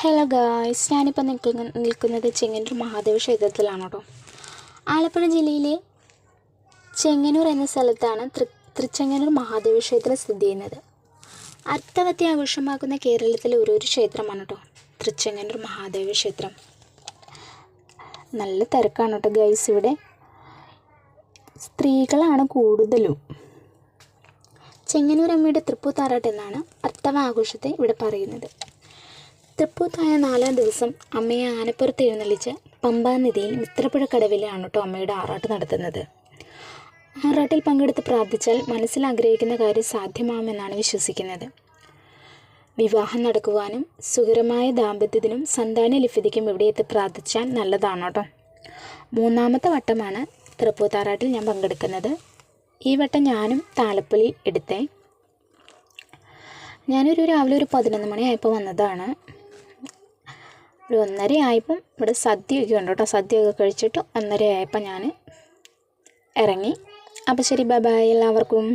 Hello guys ഞാനിപ്പോൾ നിൽക്കുന്ന നിൽക്കുന്നത് ചെങ്ങന്നൂർ മഹാദേവ ക്ഷേത്രത്തിലാണ് കേട്ടോ. ആലപ്പുഴ ജില്ലയിലെ ചെങ്ങന്നൂർ എന്ന സ്ഥലത്താണ് തൃ തൃച്ചെങ്ങന്നൂർ മഹാദേവ ക്ഷേത്രം സ്ഥിതി ചെയ്യുന്നത്. അർത്ഥവത്തി ആഘോഷമാക്കുന്ന കേരളത്തിലെ ഒരു ഒരു ക്ഷേത്രമാണ് കേട്ടോ തൃച്ചെങ്ങന്നൂർ മഹാദേവ ക്ഷേത്രം. നല്ല തിരക്കാണ് കേട്ടോ ഗൈസ് ഇവിടെ സ്ത്രീകളാണ് കൂടുതലും. ചെങ്ങന്നൂർ അമ്മയുടെ തൃപ്പൂത്താറാട്ട് എന്നാണ് അർത്ഥവ ആഘോഷത്തെ ഇവിടെ പറയുന്നത്. തൃപ്പൂത്തായ നാലാം ദിവസം അമ്മയെ ആനപ്പുറത്ത് എഴുന്നള്ളിച്ച് പമ്പാനദിയിൽ മിത്രപ്പുഴ കടവിലാണ് കേട്ടോ അമ്മയുടെ ആറാട്ട് നടത്തുന്നത്. ആറാട്ടിൽ പങ്കെടുത്ത് പ്രാർത്ഥിച്ചാൽ മനസ്സിൽ ആഗ്രഹിക്കുന്ന കാര്യം സാധ്യമാവുമെന്നാണ് വിശ്വസിക്കുന്നത്. വിവാഹം നടക്കുവാനും സുഖകരമായ ദാമ്പത്യത്തിനും സന്താന ലഭ്യതയ്ക്കും ഇവിടെയെത്തി പ്രാർത്ഥിച്ചാൽ നല്ലതാണ് കേട്ടോ മൂന്നാമത്തെ വട്ടമാണ് തൃപ്പൂത്താറാട്ടിൽ ഞാൻ പങ്കെടുക്കുന്നത്. ഈ വട്ടം ഞാനും താലപ്പൊലി എടുത്തേ. ഞാനൊരു രാവിലെ ഒരു പതിനൊന്ന് മണിയായപ്പോൾ വന്നതാണ്. ഒരു ഒന്നര ആയപ്പം ഇവിടെ സദ്യയൊക്കെ ഉണ്ട് കേട്ടോ. സദ്യയൊക്കെ കഴിച്ചിട്ട് ഒന്നര ആയപ്പോൾ ഞാൻ ഇറങ്ങി. അപ്പോൾ ശരി ബൈ ബൈ എല്ലാവർക്കും.